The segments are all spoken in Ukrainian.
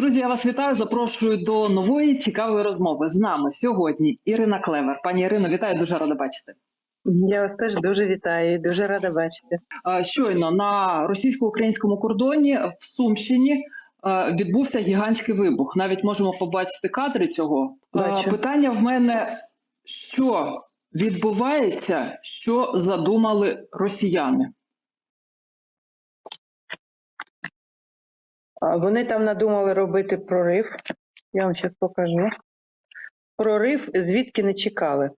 Друзі, я вас вітаю. Запрошую до нової цікавої розмови. З нами сьогодні Ірина Клевер. Пані Ірино, вітаю, дуже рада бачити. Я вас теж дуже вітаю, і дуже рада бачити. Щойно на російсько-українському кордоні в Сумщині відбувся гігантський вибух. Навіть можемо побачити кадри цього. Бачу. Питання в мене: що відбувається, що задумали росіяни? Вони там надумали робити прорив. Я вам зараз покажу. Прорив звідки не чекали.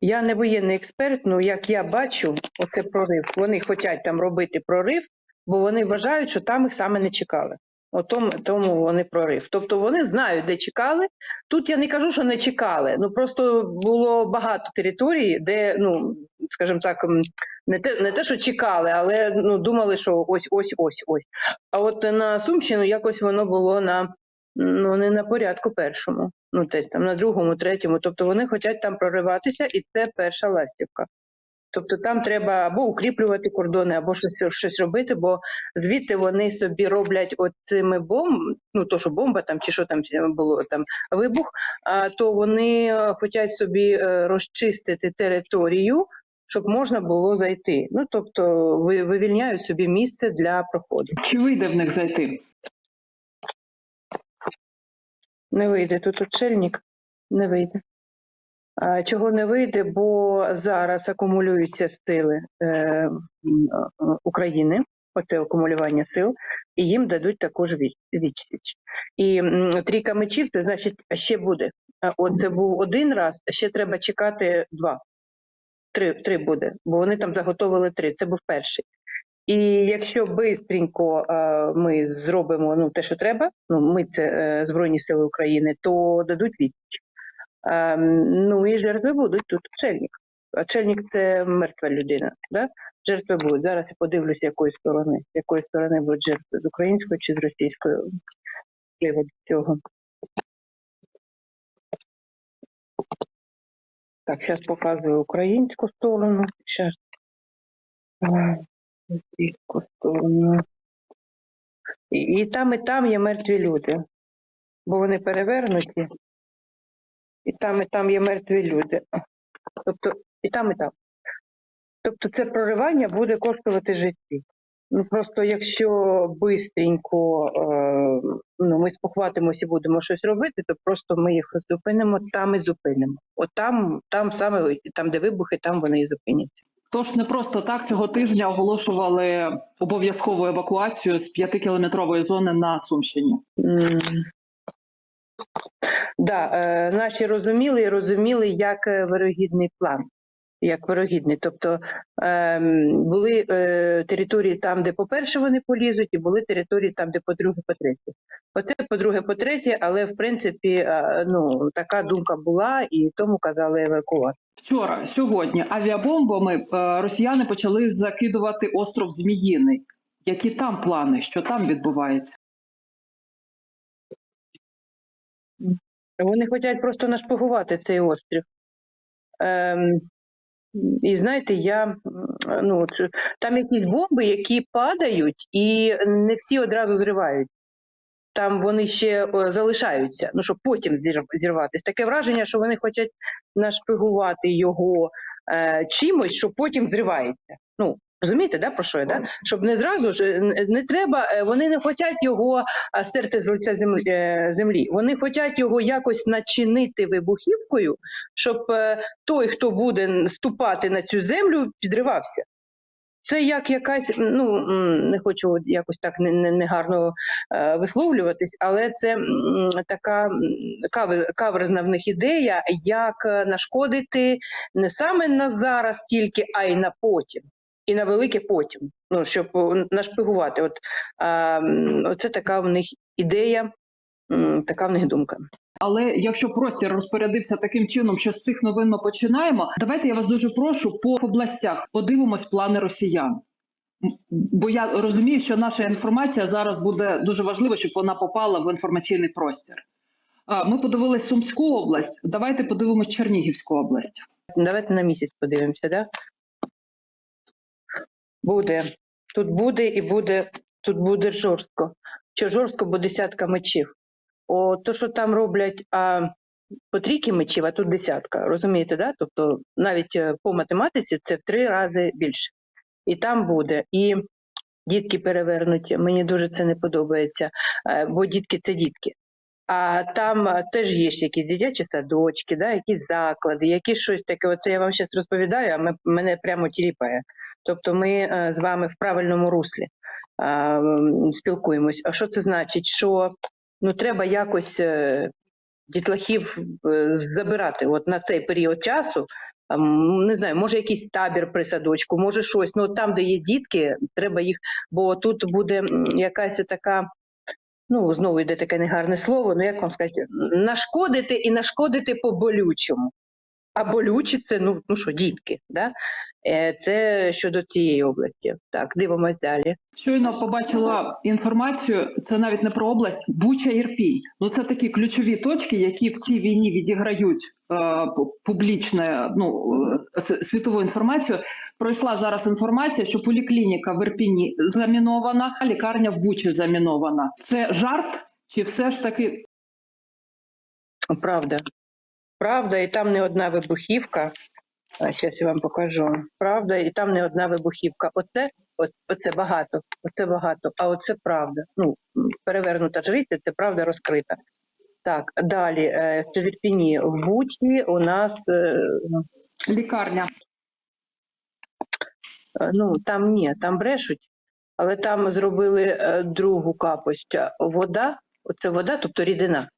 Я не воєнний експерт, ну як я бачу, оце прорив. Вони хочуть там робити прорив, бо вони вважають, що там їх саме не чекали. О тому, тому вони прорив. Тобто вони знають, де чекали. Тут я не кажу, що не чекали. Ну просто було багато територій, де, ну скажімо так, не те, не те, що чекали, але ну думали, що ось, ось, ось, ось. А от на Сумщину якось воно було на ну не на порядку першому, ну десь там на другому, третьому. Тобто вони хочуть там прориватися, і це перша ластівка. Тобто там треба або укріплювати кордони, або щось, щось робити, бо звідти вони собі роблять от цими бомб, ну то що бомба там чи що там було там вибух, а то вони е, хочуть собі е, розчистити територію, щоб можна було зайти. Ну тобто вивільняють собі місце для проходу. Чи вийде в них зайти? Не вийде тут очельник, не вийде. Чого не вийде? Бо зараз акумулюються сили е, е, України, оце акумулювання сил, і їм дадуть також відсіч. І трійка мечів, це значить ще буде. А От це був один раз, а ще треба чекати два. Три, три буде, бо вони там заготовили три. Це був перший. І якщо бистренько е, ми зробимо ну, те, що треба, ну ми це е, Збройні Сили України, то дадуть відсіч. Ем, ну і жертви будуть тут чельник. А це мертва людина. Да? Жертви будуть. Зараз я подивлюся, якої сторони. Якої сторони будуть жертви з української чи з російської цього. Так, зараз показую українську сторону. Зараз. Російську сторону. І, і там, і там є мертві люди, бо вони перевернуті. І там, і там є мертві люди. Тобто, і там, і там. Тобто це проривання буде коштувати житті. Ну просто якщо бистренько е, ну, ми спохватимося і будемо щось робити, то просто ми їх зупинимо, там і зупинимо. От там, там саме там, де вибухи, там вони і зупиняться. Тож не просто так цього тижня оголошували обов'язкову евакуацію з п'ятикілометрової зони на Сумщині. М. Да, е, наші розуміли і розуміли як е, вирогідний план. Як вирогідний. Тобто ем, були е, території там, де по-перше вони полізуть, і були території там, де по-друге, по-третє. Оце по-друге, по-третє, але в принципі е, ну, така думка була, і тому казали евакувати. Вчора, сьогодні авіабомбами е, росіяни почали закидувати остров Зміїний. Які там плани? Що там відбувається? Вони хочуть просто нашпигувати цей острів. Ем, і знаєте, я ну це- там якісь бомби, які падають, і не всі одразу зривають. Там вони ще залишаються, ну щоб потім зір- зірватися. Таке враження, що вони хочуть нашпигувати його е, чимось, що потім зривається. Ну розумієте, да, про що я? Да? Щоб не зразу ж е, не, не треба, е, вони не хочуть його а, стерти з лиця землі, е. Вони хочуть його якось начинити вибухівкою, щоб е, той, хто буде ступати на цю землю, підривався. Це як якась, ну не хочу якось так не- не- негарно е, висловлюватись, але це така каверзна в них ідея, як е, нашкодити не саме на зараз тільки, а й на потім, і на велике потім. Ну щоб нашпигувати. От м, така в них ідея, така в них думка. Але якщо простір розпорядився таким чином, що з цих новин ми починаємо, давайте я вас дуже прошу по областях подивимось плани росіян. Бо я розумію, що наша інформація зараз буде дуже важлива, щоб вона попала в інформаційний простір. Ми подивились Сумську область. Давайте подивимось Чернігівську область. Давайте на місяць подивимося, да? Буде. Тут буде і буде, тут буде жорстко. що жорстко, бо десятка мечів. О, то, що там роблять а, по трійки мечів, а тут десятка. Розумієте, да? Тобто навіть е, по математиці це в три рази більше. І там буде. І дітки перевернуті. Мені дуже це не подобається, е, бо дітки це дітки. А там е, теж є якісь дитячі садочки, да, якісь заклади, якісь щось таке. Оце я вам зараз розповідаю, а мене прямо тіліпає. Тобто ми е, з вами в правильному руслі спілкуємось. А що це значить? Що ну, треба якось е, дітлахів е, забирати от на цей період часу. Не знаю, може якийсь табір при садочку, може щось. Ну там, де є дітки, треба їх, бо тут буде якась така ну знову йде таке негарне слово, ну як вам сказати, нашкодити і нашкодити по болючому. А болючі це ну, ну що, дітки, да? Е, це щодо цієї області. Так, дивимось далі. Щойно побачила інформацію. Це навіть не про область, Буча Ірпінь. Ну це такі ключові точки, які в цій війні відіграють е, публічне, ну е, світову інформацію. Пройшла зараз інформація, що поліклініка в Ірпіні замінована, а лікарня в Бучі замінована. Це жарт, чи все ж таки Правда. Правда, і там не одна вибухівка. Зараз я вам покажу. Правда, і там не одна вибухівка. Оце, оце багато, оце багато, а оце правда. Ну, перевернута жриця, це правда розкрита. Так, далі. е, В Ірпіні, в Бучі у нас е, лікарня? Е, Ну, там ні, там брешуть, але там зробили е, другу капость. Вода, оце вода, тобто рідина.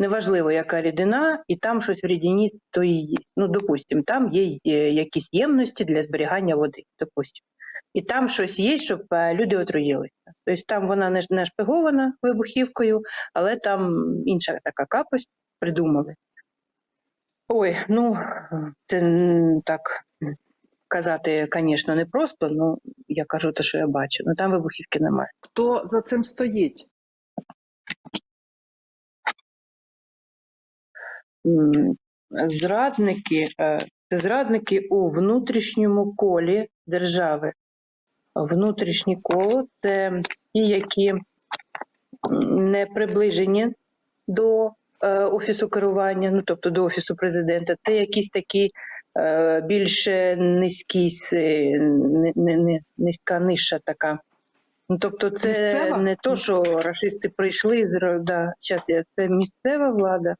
Неважливо, яка рідина, і там щось в рідині то і є. Ну, допустимо, там є е, якісь ємності для зберігання води, допустимо. І там щось є, щоб е, люди отруїлися. Тобто там вона не, не шпигована вибухівкою, але там інша така капость придумали. Ой, ну це так казати, звісно, не просто, ну я кажу те, що я бачу. Ну там вибухівки немає. Хто за цим стоїть? Зрадники це зрадники у внутрішньому колі держави. Внутрішнє коло це ті, які не приближені до е, офісу керування, ну тобто до офісу президента. Це якісь такі е, більше низькі, низька нижча така. Ну, тобто, це Місцева? не то, що рашисти прийшли з да, це місцева влада.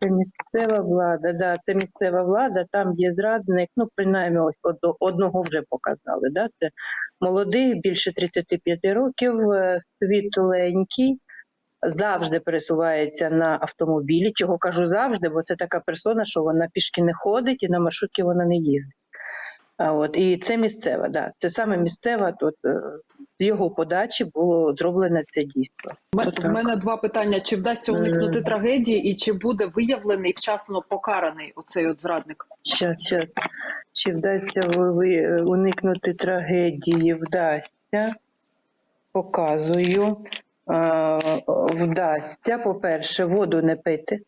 Це місцева влада, да, це місцева влада, там є зрадник, ну принаймні ось одно- одного вже показали. Да? Це молодий, більше 35 років, е, світленький, завжди пересувається на автомобілі. Чого кажу завжди, бо це така персона, що вона пішки не ходить і на маршрутки вона не їздить. От і це місцева, да, це саме місцева. Тут е, з його подачі було зроблено це дійство. В мене два питання: чи вдасться уникнути Е. трагедії, і чи буде виявлений вчасно покараний оцей от зрадник? Щас, щас. Чи вдасться ви, ви уникнути трагедії? Вдасться. Показую. Е, вдасться, по-перше, воду не пити.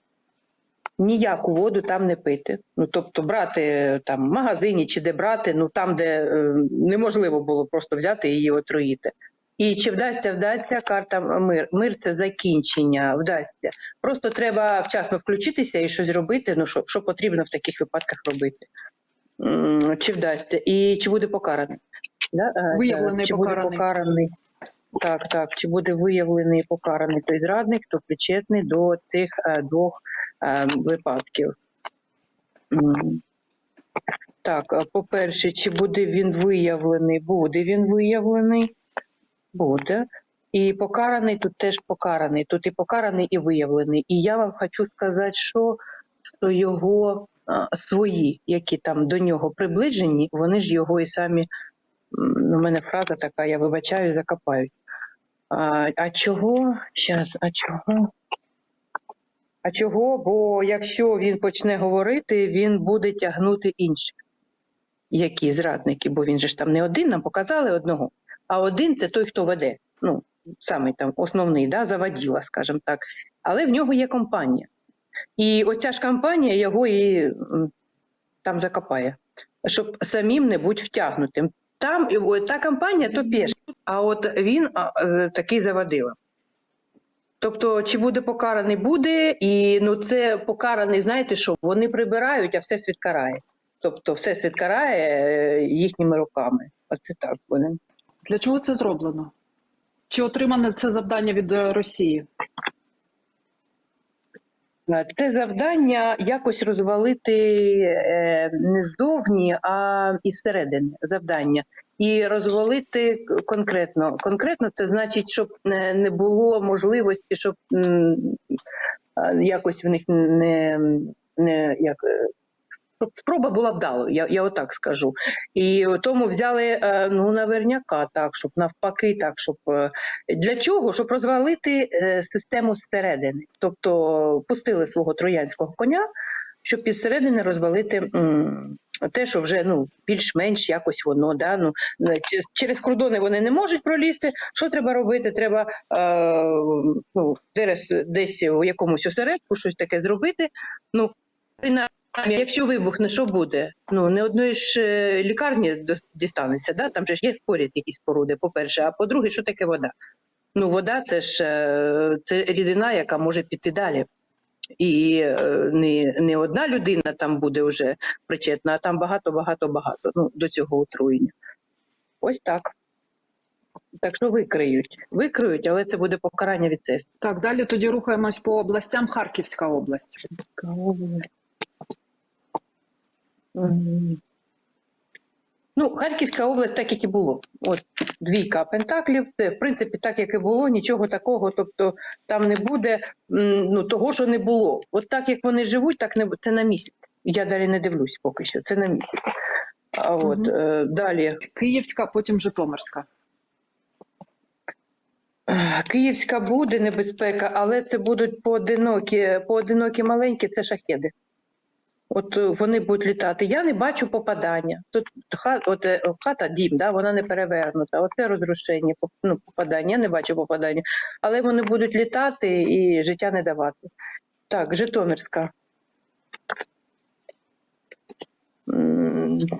Ніяку воду там не пити. Ну, тобто брати е, там в магазині чи де брати, ну там, де е, неможливо було просто взяти і її отруїти. І чи вдасться, вдасться карта мир. Мир це закінчення, вдасться. Просто треба вчасно включитися і щось робити. Ну що, що потрібно в таких випадках робити? Чи вдасться? І чи буде покараний? Да? е, Виявлений чи покараний. буде покараний? Так, так. Чи буде виявлений і покараний той зрадник, хто причетний до цих е, двох е, випадків? Так, по-перше, чи буде він виявлений? Буде він виявлений? Буде. І покараний тут теж покараний. Тут і покараний, і виявлений. І я вам хочу сказати, що, що його а, свої, які там до нього приближені, вони ж його і самі. У мене фраза така, я вибачаю, закопають. А, а чого? Щас, а чого? А чого? Бо якщо він почне говорити, він буде тягнути інших. Які зрадники, бо він же ж там не один, нам показали одного, а один це той, хто веде. Ну, самий там основний, да, заводіла, скажімо так. Але в нього є компанія. І оця ж компанія його і там закопає, щоб самим не бути втягнутим. Там та компанія то пеш, а от він такий заводила. Тобто, чи буде покараний, буде, і ну це покараний, знаєте що, вони прибирають, а все світ карає. Тобто, все світ карає е, їхніми руками. Оце так буде. Для чого це зроблено? Чи отримане це завдання від е, Росії? Е, Це завдання якось розвалити не ззовні, а із середини завдання. І розвалити конкретно. Конкретно це значить, щоб не не було можливості, щоб якось в них не, не як. е, спроба була вдалою, я, я отак скажу. І тому взяли е, ну наверняка так, щоб навпаки, так, щоб е, для чого? Щоб розвалити е, систему зсередини. Тобто пустили свого троянського коня, щоб підсередини розвалити те, що вже ну більш-менш якось воно да ну через- кордони вони не можуть пролізти. Що треба робити? Треба е, ну десь, десь у якомусь осередку щось таке зробити. Ну принаймні, якщо вибухне, що буде? Ну не одної ж е, лікарні дістанеться, да там же ж є поряд якісь споруди. По перше, а по-друге, що таке вода? Ну, вода це ж е, це рідина, яка може піти далі. І е, не, не одна людина там буде вже причетна, а там багато, багато, багато ну, до цього отруєння. Ось так. Так що викриють. Викриють, але це буде покарання від ЦЕС. Так, далі тоді рухаємось по областям. Харківська область. Мгм. Ну, Харківська область, так як і було. От двійка пентаклів, це в принципі так, як і було, нічого такого. Тобто там не буде ну, того, що не було. От так як вони живуть, так не це на місяць. Я далі не дивлюсь поки що. Це на місяць. А от Мгм. е, далі Київська, потім Житомирська. Київська буде небезпека, але це будуть поодинокі, поодинокі маленькі, це шахеди. От е, вони будуть літати. Я не бачу попадання. Тут ха, от, е, хата дім, да, вона не перевернута. Оце розрушення, ну, попадання. Я не бачу попадання. Але вони будуть літати і життя не давати. Так, Житомирська.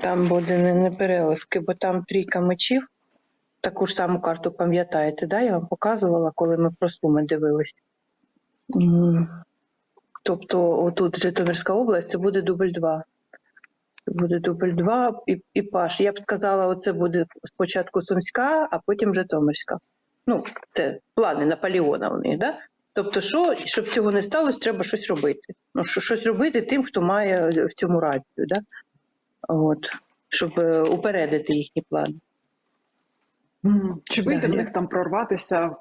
Там буде не переливки, бо там трійка мечів. Таку ж саму карту пам'ятаєте, да? Я вам показувала, коли ми про суми дивились. Тобто, отут Житомирська область, це буде дубль 2. Це буде дубль 2 і, і Паш. Я б сказала, оце буде спочатку Сумська, а потім Житомирська. Ну, це плани Наполеона у них, да? Тобто, що, щоб цього не сталося, треба щось робити. Ну, що, щось робити тим, хто має в цьому рацію, да? От, щоб е, упередити їхні плани. Чи вийде в них там прорватися?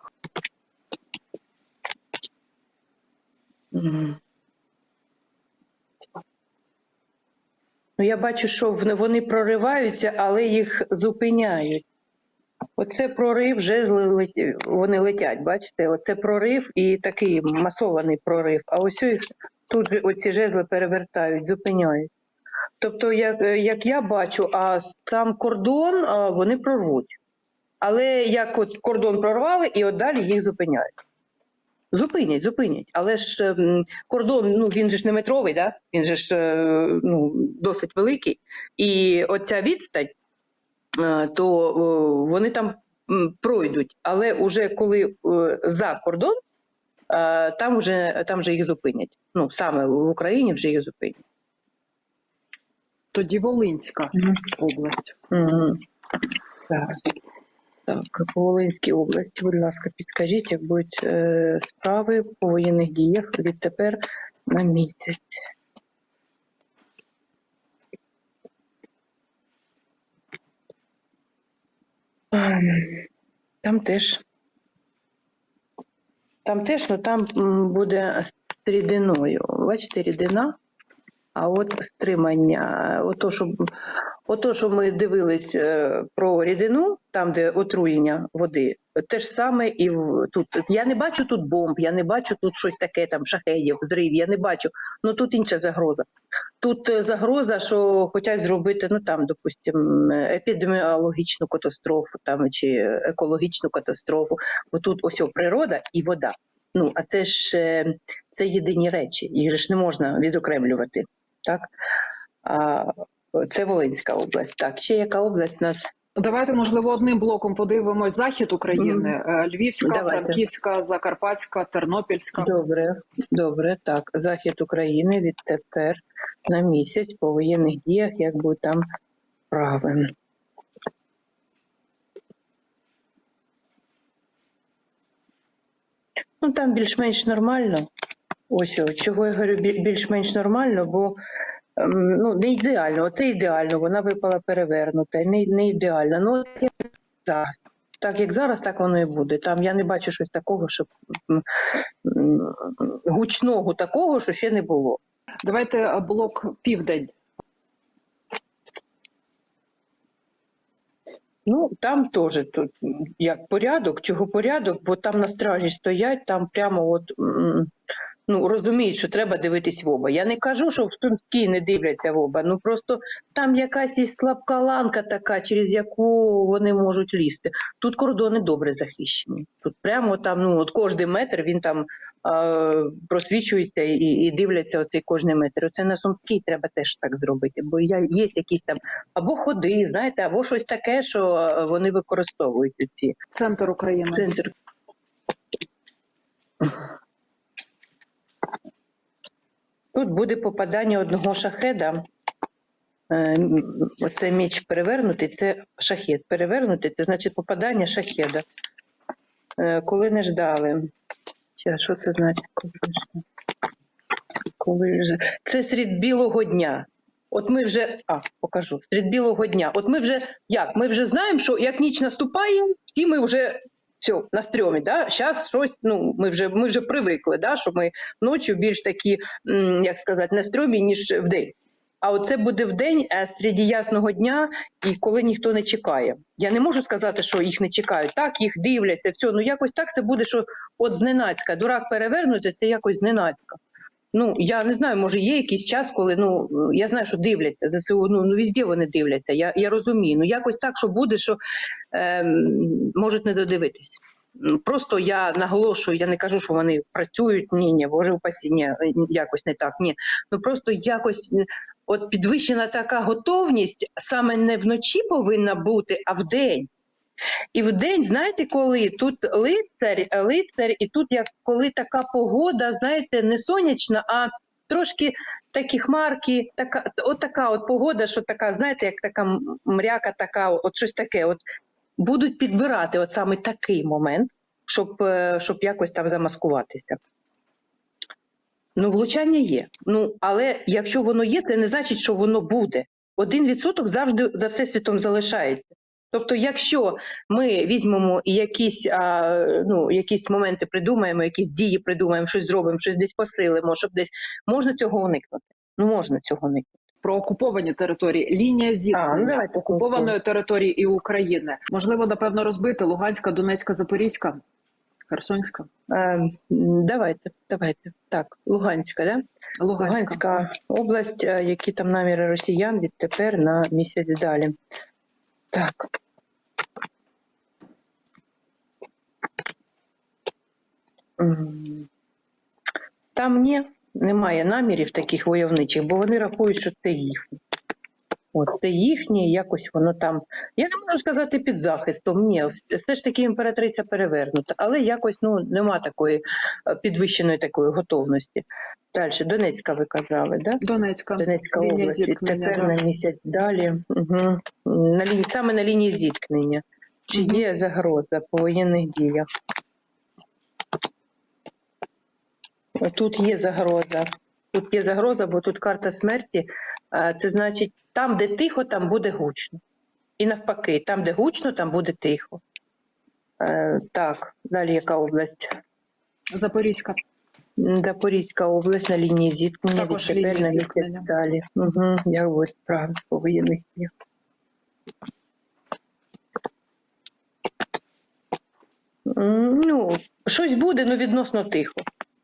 Ну, я бачу, що вони прориваються, але їх зупиняють. Оце прорив, жезли вони летять, бачите? Оце прорив і такий масований прорив. А ось їх тут же оці жезли перевертають, зупиняють. Тобто, як, як я бачу, а сам кордон вони прорвуть. Але як от кордон прорвали, і от далі їх зупиняють. Зупинять, зупинять. Але ж ем, кордон, ну він же ж не метровий, да? він же ж е, ну, досить великий. І оця відстань, е, то вони там пройдуть. Але уже коли е, за кордон, там вже там вже їх зупинять. Ну саме в Україні вже їх зупинять. Тоді Волинська область. Угу. Так. Так, по Волинській області, будь ласка, підскажіть, як будуть е, справи по воєнних діях відтепер на місяць. Ем, Там теж. Там теж, ну там буде з рідиною. Бачите, рідина, а от стримання. Ото, що, ото, що ми дивились е, про рідину, там, де отруєння води, те ж саме і в, тут. Я не бачу тут бомб, я не бачу тут щось таке, там шахедів, зрив, я не бачу. Ну тут інша загроза. Тут е, загроза, що хочуть зробити, ну там, допустимо, епідеміологічну катастрофу там, чи екологічну катастрофу. Бо тут ось природа і вода. Ну, а це ж е, це єдині речі, їх ж не можна відокремлювати. Так? А, це Волинська область. Так, ще яка область у нас? Давайте, можливо, одним блоком подивимось захід України: Е, Львівська, Давайте. Франківська, Закарпатська, Тернопільська. Добре, добре, так. Захід України відтепер на місяць по воєнних діях, як би там справи. Ну там більш-менш нормально. Ось чого я говорю більш-менш нормально, бо ну не ідеально. Оце ідеально, вона випала перевернута, не, не ідеально. Ну зараз. Так як зараз, так воно і буде. Там я не бачу щось такого, щоб гучного такого, що ще не було. Давайте е, блок південь. Ну там теж тут як порядок, чого порядок, бо там на стражі стоять, там прямо от ну розуміють, що треба дивитись в оба. Я не кажу, що в Сумській не дивляться в оба. Ну просто там якась є слабка ланка така, через яку вони можуть лізти. Тут кордони добре захищені. Тут прямо там, ну от кожен метр він там. е, Просвічується і, і дивляться оцей кожний метр. Оце на Сумській треба теж так зробити, бо я є якісь там або ходи, знаєте, або щось таке, що вони використовують ці Центр України. центр. Тут буде попадання одного шахеда. Е, Оце меч перевернутий, це шахет. Перевернутий, це значить попадання шахеда. Е, Коли не ждали. Що це значить? Коли ждали? Це серед білого дня. От ми вже, а, покажу, серед білого дня. От ми вже, як? Ми вже знаємо, що як ніч наступає, і ми вже все, на стрьомі, да? Зараз щось, ну, ми вже, ми вже привикли, да? що ми ночі більш такі, як сказати, на стрьомі, ніж вдень. А оце буде вдень день серед ясного дня, і коли ніхто не чекає. Я не можу сказати, що їх не чекають. Так, їх дивляться, все. Ну якось так це буде, що от зненацька. Дурак перевернути, це якось зненацька. Ну, я не знаю, може є якийсь час, коли ну я знаю, що дивляться ЗСУ, ну, ну везде вони дивляться. Я, я розумію. Ну якось так, що буде, що ем, можуть не додивитись. Просто я наголошую, я не кажу, що вони працюють. Ні, ні, боже упасі, ні, якось не так. Ні. Ну просто якось от підвищена така готовність саме не вночі повинна бути, а вдень. І в день, знаєте, коли тут лицар, лицар, і тут як коли така погода, знаєте, не сонячна, а трошки такі хмарки, така, от така от погода, що така, знаєте, як така мряка, така, от щось таке. От будуть підбирати от саме такий момент, щоб, е, щоб якось там замаскуватися. Ну, влучання є. Ну, але якщо воно є, це не значить, що воно буде. Один відсоток завжди за всесвітом залишається. Тобто, якщо ми візьмемо якісь, а, ну, якісь моменти придумаємо, якісь дії придумаємо, щось зробимо, щось десь посилимо, щоб десь можна цього уникнути. Ну можна цього уникнути. Про окуповані території, лінія ну, зіткнення давайте окупованої території і України. Можливо, напевно, розбити Луганська, Донецька, Запорізька, Херсонська, Е, давайте, давайте. Так, Луганська, да? Луганська. Луганська область, е, які там наміри росіян відтепер на місяць далі. Так. Там ні, немає намірів таких войовничих, бо вони рахують, що це їхнє. От це їхнє, якось воно там. Я не можу сказати під захистом. Ні, все ж таки імператриця перевернута, але якось ну нема такої е, підвищеної такої готовності. Далі, Донецька ви казали, да? Донецька. Донецька область, тепер да. на місяць далі. Угу. На лінії, саме на лінії зіткнення. Чи Мгм. є загроза по воєнних діях? Тут є загроза. Тут є загроза, бо тут карта смерті. Це значить, там, де тихо, там буде гучно. І навпаки, там, де гучно, там буде тихо. Е, так, далі яка область? Запорізька. Запорізька область на лінії зіткнення, Також лінія на місяць далі. Угу, як буде справи по воєнних діях. Ну, щось буде, ну відносно тихо.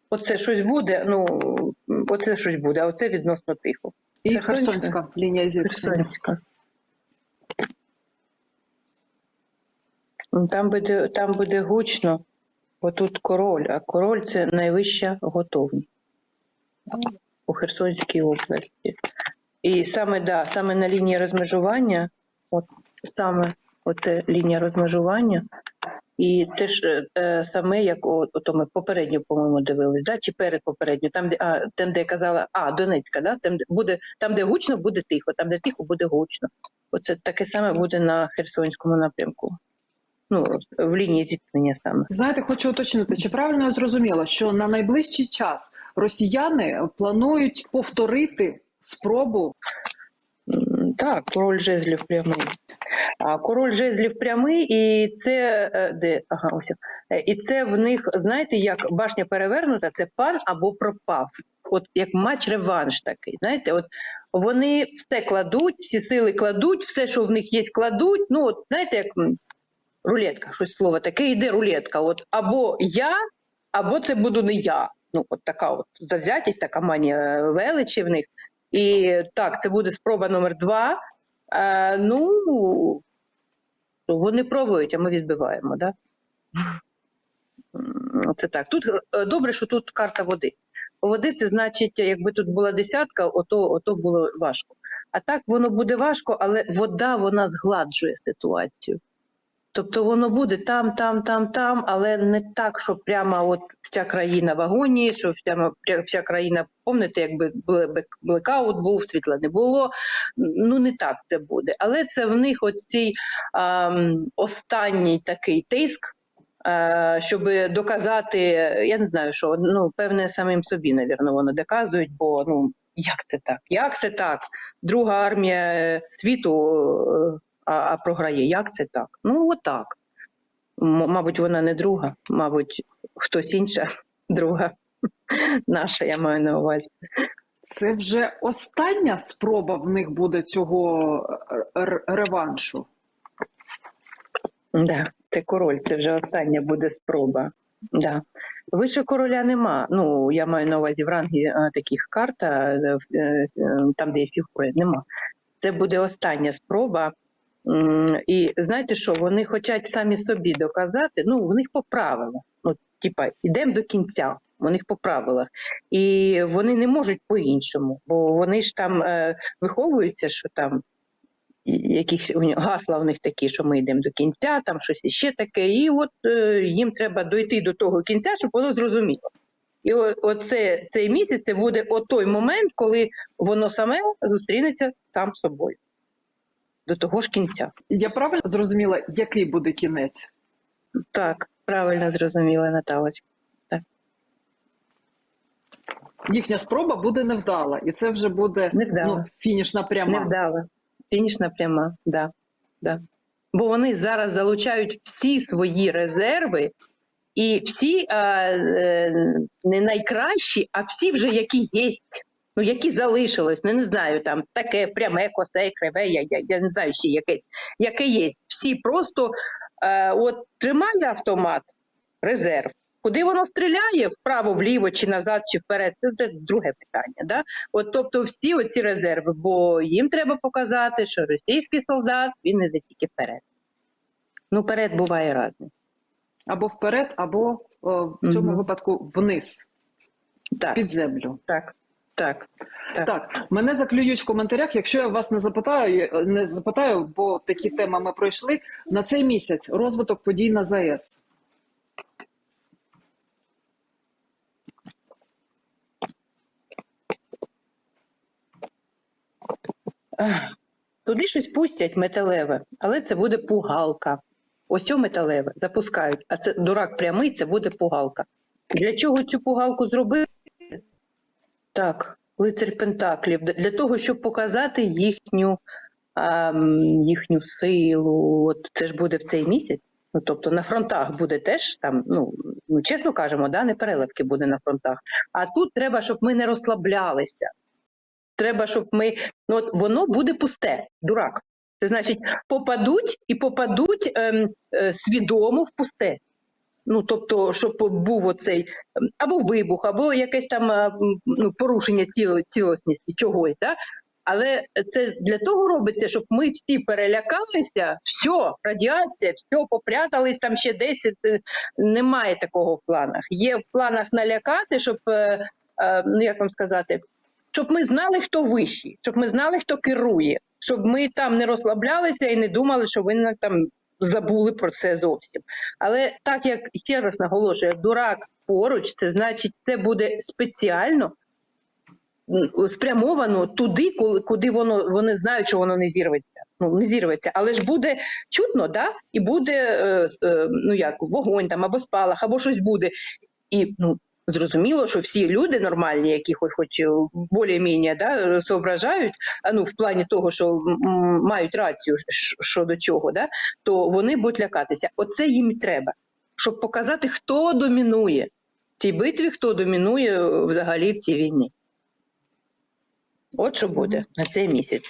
Оце щось буде, ну, оце щось буде, а оце відносно тихо. І Херсонська? Херсонська лінія зіткнення. Ну, Там буде, там буде гучно, бо тут король, а король це найвища готовність у Херсонській області. І саме, да, саме на лінії розмежування, от саме Оце лінія розмежування. І те ж е, саме, як о, ото ми попередньо, по-моєму, дивились, да? чи перед попередньо, там, де, а, там, де я казала, а, Донецька, да? там, де буде, там, де гучно, буде тихо, там, де тихо, буде гучно. Оце таке саме буде на Херсонському напрямку. Ну, в лінії зіткнення саме. Знаєте, хочу уточнити, чи правильно я зрозуміла, що на найближчий час росіяни планують повторити спробу Так, король жезлів прямий. Король жезлів прямий, і це е, де ага, ось. Е, І це в них, знаєте, як башня перевернута, це пан або пропав. От як матч реванш такий. Знаєте, от вони все кладуть, всі сили кладуть, все, що в них є, кладуть. Ну, от знаєте, як рулетка, щось слово таке, йде рулетка. От або я, або це буду не я. Ну, от така от завзятість, така манія величі в них. І так, це буде спроба номер два. Е, ну, вони пробують, а ми відбиваємо, да? Це так. Тут е, добре, що тут карта води. Води це значить, якби тут була десятка, ото, ото було важко. А так воно буде важко, але вода вона згладжує ситуацію. Тобто воно буде там, там, там, там, але не так, що прямо от вся країна в агонії, що вся, вся країна, пам'ятаєте, якби бл- блекаут був, світла не було. Ну не так це буде. Але це в них оцей ем, останній такий тиск, е, щоб доказати, я не знаю, що ну певне самим собі, навірно, воно доказують, бо ну як це так? Як це так? Друга армія е, світу. Е, а, а програє. Як це так? Ну, отак. М- мабуть, вона не друга, мабуть, хтось інша друга наша, я маю на увазі. Це вже остання спроба в них буде цього р- реваншу. Да, це король, це вже остання буде спроба. Да. Вище короля нема. Ну, я маю на увазі в рангі е, таких карт, а, е, е, там, де є хори, нема. Це буде остання спроба. І знаєте що, вони хочуть самі собі доказати, ну, в них по правилах. Ну, типа, йдемо до кінця, у них по правилах. І вони не можуть по-іншому, бо вони ж там е, виховуються, що там якісь гасла у них такі, що ми йдемо до кінця, там щось іще таке, і от е, їм треба дойти до того кінця, щоб воно зрозуміло. І оце цей місяць це буде той момент, коли воно саме зустрінеться сам собою. До того ж кінця. Я правильно зрозуміла, який буде кінець? Так, правильно зрозуміла Наталочка. Їхня спроба буде невдала, і це вже буде Невдала. ну, фінішна пряма. Невдала. Фінішна пряма, да. Да. Бо вони зараз залучають всі свої резерви, і всі а, е, не найкращі, а всі вже які є. Ну, які залишились, ну не знаю, там таке пряме, косе, криве, я, я, я не знаю ще якесь, яке є. Всі просто е, от тримає автомат, резерв. Куди воно стріляє, вправо, вліво, чи назад, чи вперед, це вже друге питання. Да? От, тобто всі оці резерви, бо їм треба показати, що російський солдат він не тільки вперед. Ну, вперед буває разне. Або вперед, або о, в цьому Мгм. випадку вниз, Так, під землю. так, так. Так. Так, мене заклюють в коментарях. Якщо я вас не запитаю, не запитаю, бо такі теми ми пройшли на цей місяць. Розвиток подій на ЗАЕС. Туди щось пустять металеве, але це буде пугалка. Ось цю металеве запускають, а це дурак прямий, це буде пугалка. Для чого цю пугалку зробити? Так, лицар Пентаклів. Для того, щоб показати їхню, ем, їхню силу. От це ж буде в цей місяць. Ну, тобто на фронтах буде теж там, ну, ну чесно кажемо, да, не переливки буде на фронтах. А тут треба, щоб ми не розслаблялися. Треба, щоб ми. Ну, от воно буде пусте, дурак. Це значить, попадуть і попадуть ем, е, свідомо в пусте. Ну, тобто, щоб був оцей або вибух, або якесь там е, ну, порушення тіло, цілісності чогось. Да? Але це для того робиться, щоб ми всі перелякалися, все, радіація, все, попрятались там ще 10. е, Немає такого в планах. Є в планах налякати, щоб, е, ну як вам сказати, щоб ми знали, хто вищий, щоб ми знали, хто керує, щоб ми там не розслаблялися і не думали, що ви там забули про це зовсім. Але так як ще раз наголошую, як дурак поруч, це значить, це буде спеціально спрямовано туди, куди воно вони знають, що воно не зірветься. Ну не зірветься, але ж буде чутно, да? І буде е, е, ну як вогонь там або спалах, або щось буде. І ну зрозуміло, що всі люди нормальні, які хоч хоч більш-менш да, соображають, ну в плані того, що мають рацію щодо чого, да, то вони будуть лякатися. Оце їм треба, щоб показати, хто домінує в цій битві, хто домінує е, взагалі в цій війні. От що буде на цей місяць.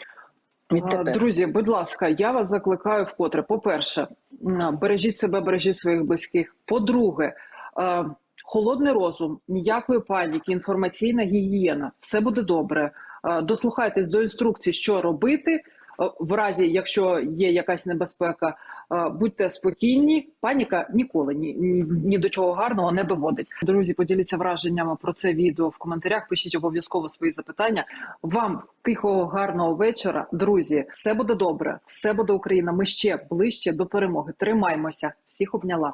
Друзі, будь ласка, я вас закликаю вкотре. По-перше, бережіть себе, бережіть своїх близьких. По-друге, е, холодний розум, ніякої паніки, інформаційна гігієна. Все буде добре. Е, Дослухайтесь до інструкцій, що робити. Е, В разі, якщо є якась небезпека, е, будьте спокійні. Паніка ніколи ні, ні, до чого гарного не доводить. Друзі, поділіться враженнями про це відео в коментарях. Пишіть обов'язково свої запитання. Вам тихого, гарного вечора, друзі. Все буде добре, все буде Україна. Ми ще ближче до перемоги. Тримаймося. Всіх обняла.